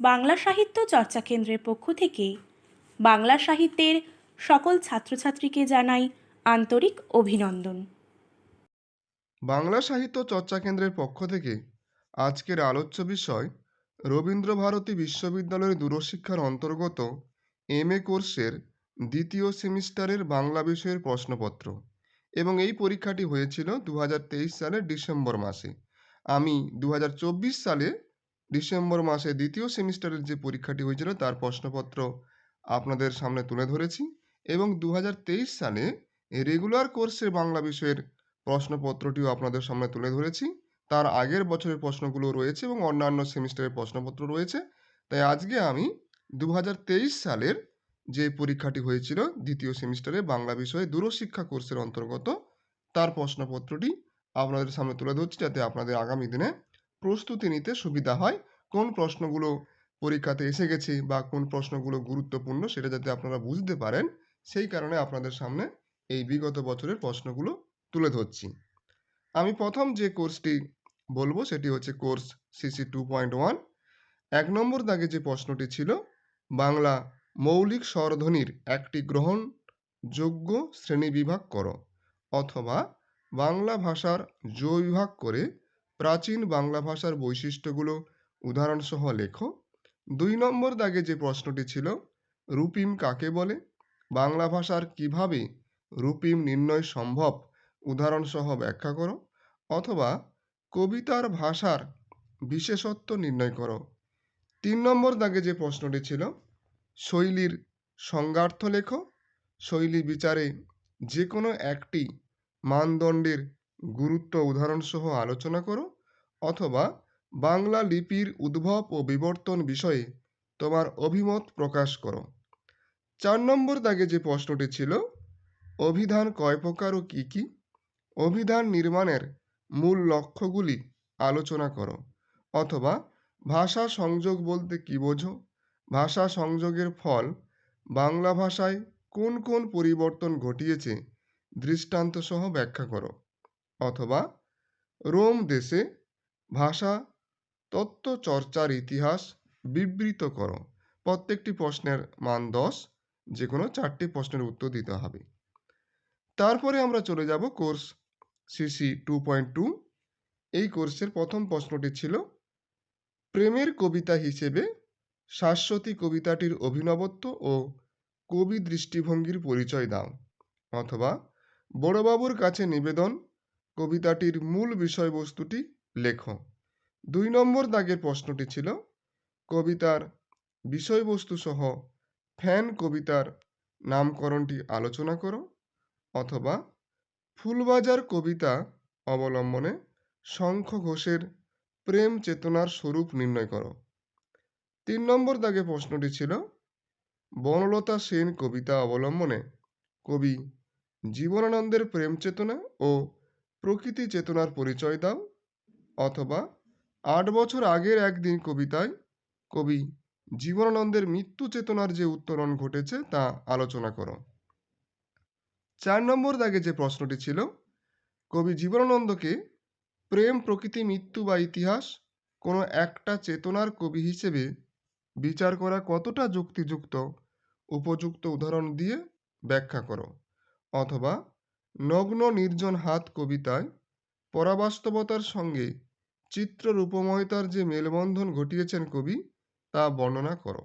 বাংলা সাহিত্য চর্চা কেন্দ্রের পক্ষ থেকে বাংলা সাহিত্যের সকল ছাত্রছাত্রীকে জানাই আন্তরিক অভিনন্দন। বাংলা সাহিত্য চর্চা কেন্দ্রের পক্ষ থেকে আজকের আলোচ্য বিষয় রবীন্দ্রভারতী বিশ্ববিদ্যালয়ের দূরশিক্ষার অন্তর্গত এম এ কোর্সের দ্বিতীয় সেমিস্টারের বাংলা বিষয়ের প্রশ্নপত্র এবং এই পরীক্ষাটি হয়েছিল দু হাজার তেইশ সালের ডিসেম্বর মাসে। আমি দু হাজার চব্বিশ সালে ডিসেম্বর মাসে দ্বিতীয় সেমিস্টারের যে পরীক্ষাটি হয়েছিল, তার প্রশ্নপত্র আপনাদের সামনে তুলে ধরেছি এবং দু হাজার তেইশ সালে রেগুলার কোর্সে বাংলা বিষয়ের প্রশ্নপত্রটিও আপনাদের সামনে তুলে ধরেছি। তার আগের বছরের প্রশ্নগুলো রয়েছে এবং অন্যান্য সেমিস্টারের প্রশ্নপত্র রয়েছে। তাই আজকে আমি দু হাজার তেইশ সালের যে পরীক্ষাটি হয়েছিল, দ্বিতীয় সেমিস্টারে বাংলা বিষয়ে দূরশিক্ষা কোর্সের অন্তর্গত, তার প্রশ্নপত্রটি আপনাদের সামনে তুলে ধরছি যাতে আপনাদের আগামী দিনে প্রস্তুতি নিতে সুবিধা হয়। কোন প্রশ্নগুলো পরীক্ষাতে এসে গেছে বা কোন প্রশ্নগুলো গুরুত্বপূর্ণ সেটা যাতে আপনারা বুঝতে পারেন, সেই কারণে আপনাদের সামনে এই বিগত বছরের প্রশ্নগুলো তুলে ধরছি। আমি প্রথম যে কোর্সটি বলব সেটি হচ্ছে course CC two point one এক নম্বর দাগে যে প্রশ্নটি ছিল, বাংলা মৌলিক স্বরধ্বনির একটি গ্রহণযোগ্য শ্রেণীবিভাগ করো অথবা বাংলা ভাষার জো বিভাগ করে প্রাচীন বাংলা ভাষার বৈশিষ্ট্যগুলো, উদাহরণসহ লেখো। দুই নম্বর দাগে যে প্রশ্নটি ছিল, রূপিম কাকে বলে? বাংলা ভাষার কীভাবে রূপিম নির্ণয় সম্ভব? উদাহরণসহ ব্যাখ্যা করো। অথবা কবিতার ভাষার বিশেষত্ব নির্ণয় করো। তিন নম্বর দাগে যে প্রশ্নটি ছিল, শৈলীর সংজ্ঞার্থ লেখো। শৈলী বিচারে যে কোনো একটি মানদণ্ডের গুরুত্ব উদাহরণসহ আলোচনা করো, অথবা বাংলা লিপির উদ্ভব ও বিবর্তন বিষয়ে তোমার অভিমত প্রকাশ করো। চার নম্বর দাগে যে প্রশ্নটি ছিল, অভিধান কয় প্রকার ও কী কী? অভিধান নির্মাণের মূল লক্ষ্যগুলি আলোচনা করো, অথবা ভাষা সংযোগ বলতে কী বোঝো? ভাষা সংযোগের ফল বাংলা ভাষায় কোন কোন পরিবর্তন ঘটিয়েছে? দৃষ্টান্ত সহ ব্যাখ্যা করো। অথবা রোম দেশে ভাষা, তত্ত্ব চর্চার ইতিহাস বিবৃত করো। প্রত্যেকটি প্রশ্নের মান দশ যে কোনো চারটি প্রশ্নের উত্তর দিতে হবে। তারপরে আমরা চলে যাব course CC two point two এই কোর্সের প্রথম প্রশ্নটি ছিল, প্রেমের কবিতা হিসেবে শাশ্বতী কবিতাটির অভিনবত্ব ও কবি দৃষ্টিভঙ্গির পরিচয় দাও, অথবা বড়বাবুর কাছে নিবেদন কবিতাটির মূল বিষয়বস্তুটি লেখো। দুই নম্বর দাগের প্রশ্নটি ছিল, কবিতার বিষয়বস্তু সহ ফ্যান কবিতার নামকরণটি আলোচনা করো অথবা ফুলবাজার কবিতা অবলম্বনে শঙ্খ ঘোষের প্রেম চেতনার স্বরূপ নির্ণয় করো। তিন নম্বর দাগে প্রশ্নটি ছিল, বনলতা সেন কবিতা অবলম্বনে কবি জীবনানন্দের প্রেম চেতনা ও প্রকৃতি চেতনার পরিচয় দাও অথবা আট বছর আগের একদিন কবিতায় কবি জীবনানন্দের মৃত্যু চেতনার যে উত্তরণ ঘটেছে তা আলোচনা করো। চার নম্বর দাগে যে প্রশ্নটি ছিল, কবি জীবনানন্দকে প্রেম, প্রকৃতি, মৃত্যু বা ইতিহাস কোনো একটা চেতনার কবি হিসেবে বিচার করা কতটা যুক্তিযুক্ত, উপযুক্ত উদাহরণ দিয়ে ব্যাখ্যা করো। অথবা নগ্ন নির্জন হাত কবিতায় পরাবাস্তবতার সঙ্গে চিত্র রূপময়তার যে মেলবন্ধন ঘটিয়েছেন কবি, তা বর্ণনা করো।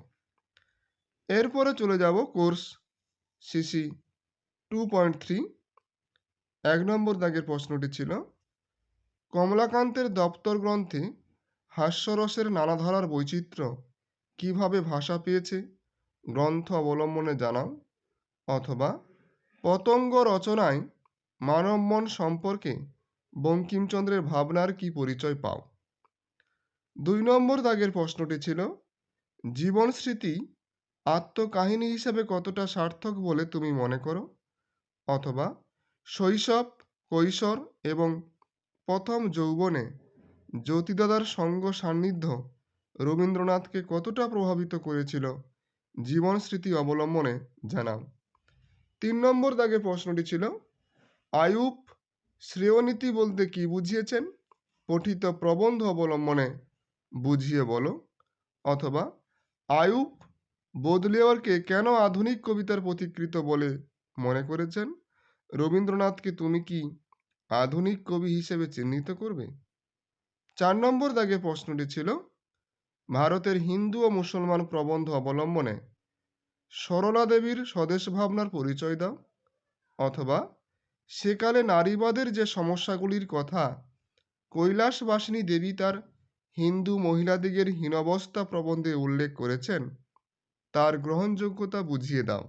এরপরে চলে যাব course CC two point three এক নম্বর দাগের প্রশ্নটি ছিল, কমলাকান্তের দপ্তর গ্রন্থে হাস্যরসের নানা ধারার বৈচিত্র্য কীভাবে ভাষা পেয়েছে, গ্রন্থ অবলম্বনে জানাও, অথবা পতঙ্গ রচনায় মানব মন সম্পর্কে বঙ্কিমচন্দ্রের ভাবনার কি পরিচয় পাও? দুই নম্বর দাগের প্রশ্নটি ছিল, জীবন স্মৃতি আত্মকাহিনী হিসেবে কতটা সার্থক বলে তুমি মনে করো? অথবা শৈশব, কৈশোর এবং প্রথম যৌবনে জ্যোতিদাদার সঙ্গ সান্নিধ্য রবীন্দ্রনাথকে কতটা প্রভাবিত করেছিল? জীবন স্মৃতি অবলম্বনে জানাও। তিন নম্বর দাগে প্রশ্নটি ছিল আয়ুব শ্রেয়নীতি বলতে কি বুঝিয়েছেন? পঠিত প্রবন্ধ অবলম্বনে বুঝিয়ে বলো। অথবা, আয়ুব বোদলেয়ারকে কেন আধুনিক কবিতার পথিকৃত বলে মনে করেছেন? রবীন্দ্রনাথকে তুমি কি আধুনিক কবি হিসেবে চিহ্নিত করবে? চার নম্বর দাগে প্রশ্নটি ছিল, ভারতের হিন্দু ও মুসলমান প্রবন্ধ অবলম্বনে সরলা দেবীর স্বদেশ ভাবনার পরিচয় দাও। অথবা সেকালে নারীবাদের যে সমস্যাগুলির কথা, কৈলাসবাসিনী দেবী তার হিন্দু মহিলাদিগের হীনবস্থা প্রবন্ধে উল্লেখ করেছেন, তার গ্রহণযোগ্যতা বুঝিয়ে দাও।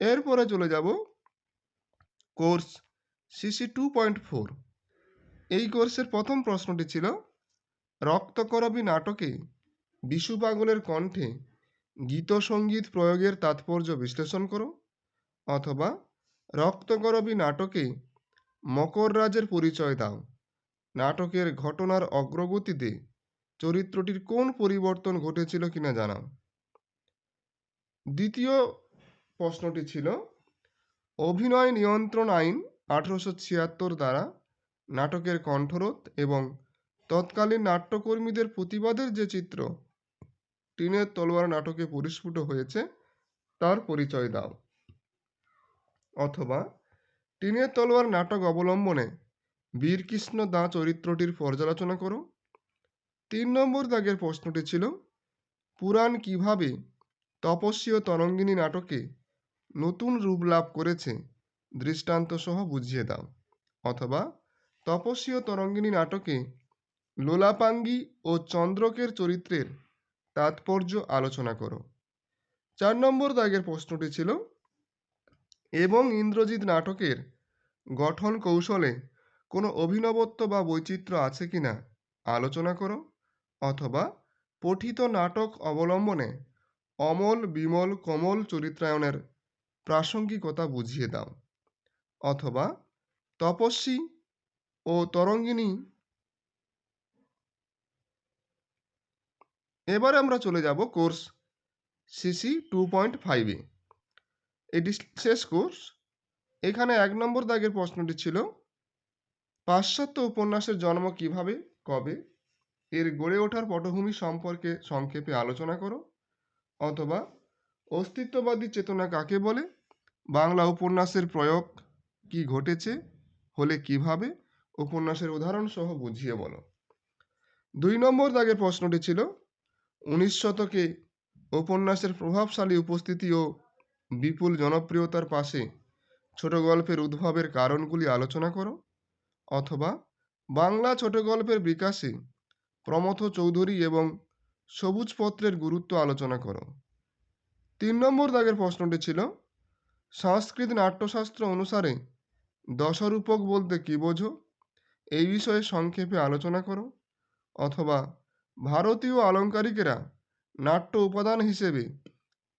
এরপরে চলে যাব course CC two point four এই কোর্সের প্রথম প্রশ্নটি ছিল, রক্তকরবী নাটকে বিশু পাগলের কণ্ঠে গীতসঙ্গীত প্রয়োগের তাৎপর্য বিশ্লেষণ করো, অথবা রক্তকরবী নাটকে মকর রাজের পরিচয় দাও। নাটকের ঘটনার অগ্রগতিতে চরিত্রটির কোন পরিবর্তন ঘটেছিল কিনা জানাও। দ্বিতীয় প্রশ্নটি ছিল, অভিনয় নিয়ন্ত্রণ আইন আঠারোশো ছিয়াত্তর দ্বারা নাটকের কণ্ঠরোধ এবং তৎকালীন নাট্যকর্মীদের প্রতিবাদের যে চিত্র, টিনের তলোয়ার নাটকে পরিস্ফুট হয়েছে, তার পরিচয় দাও। অথবা টিনের তলোয়ার নাটক অবলম্বনে বীরকৃষ্ণ দা চরিত্রটির পর্যালোচনা করো। তিন নম্বর দাগের প্রশ্নটি ছিল, পুরাণ কীভাবে তপস্বী ও তরঙ্গিনী নাটকে নতুন রূপ লাভ করেছে দৃষ্টান্ত সহ বুঝিয়ে দাও। অথবা তপস্বী ও তরঙ্গিনী নাটকে লোলাপাঙ্গি ও চন্দ্রকের চরিত্রের তাৎপর্য আলোচনা করো। চার নম্বর দাগের প্রশ্নটি ছিল এবং ইন্দ্রজিৎ নাটকের গঠন কৌশলে কোনো অভিনবত্ব বা বৈচিত্র্য আছে কিনা আলোচনা করো অথবা পঠিত নাটক অবলম্বনে অমল, বিমল, কমল চরিত্রায়নের প্রাসঙ্গিকতা বুঝিয়ে দাও অথবা তপস্বী ও তরঙ্গিনী। এবারে আমরা চলে যাব কোর্স সিসি টু পয়েন্ট ফাইভে এটি শেষ কোর্স। এখানে এক নম্বর দাগের প্রশ্নটি ছিল, পাশ্চাত্য উপন্যাসের জন্ম কীভাবে, কবে? এর গড়ে ওঠার পটভূমি সম্পর্কে সংক্ষেপে আলোচনা করো। অথবা, অস্তিত্ববাদী চেতনা কাকে বলে? বাংলা উপন্যাসের প্রয়োগ কি ঘটেছে? হলে কীভাবে? উপন্যাসের উদাহরণ সহ বুঝিয়ে বলো। দুই নম্বর দাগের প্রশ্নটি ছিল, উনিশ শতকে উপন্যাসের প্রভাবশালী উপস্থিতি ও বিপুল জনপ্রিয়তার পাশে ছোট গল্পের উদ্ভবের কারণগুলি আলোচনা করো। অথবা বাংলা ছোট গল্পের বিকাশে প্রমথ চৌধুরী এবং সবুজ পত্রের গুরুত্ব আলোচনা করো। তিন নম্বর দাগের প্রশ্নটি ছিল, সংস্কৃত নাট্যশাস্ত্র অনুসারে দশরূপক বলতে কী বোঝো? এই বিষয়ে সংক্ষেপে আলোচনা করো। অথবা ভারতীয় আলঙ্কারিকেরা নাট্য উপাদান হিসেবে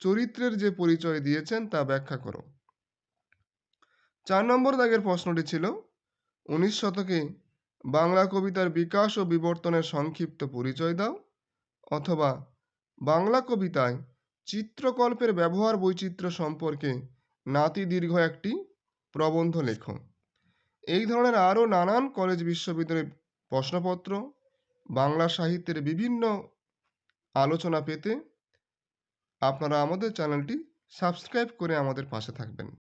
চরিত্রের যে পরিচয় দিয়েছেন তা ব্যাখ্যা করো। চার নম্বর দাগের প্রশ্নটি ছিল, উনিশ শতকে বাংলা কবিতার বিকাশ ও বিবর্তনের সংক্ষিপ্ত পরিচয় দাও অথবা বাংলা কবিতায় চিত্রকল্পের ব্যবহার বৈচিত্র্য সম্পর্কে নাতি দীর্ঘ একটি প্রবন্ধ লেখো। এই ধরনের আরও নানান কলেজ বিশ্ববিদ্যালয়ের প্রশ্নপত্র, বাংলা সাহিত্যের বিভিন্ন আলোচনা পেতে আপনারা আমাদের চ্যানেলটি সাবস্ক্রাইব করে আমাদের পাশে থাকবেন।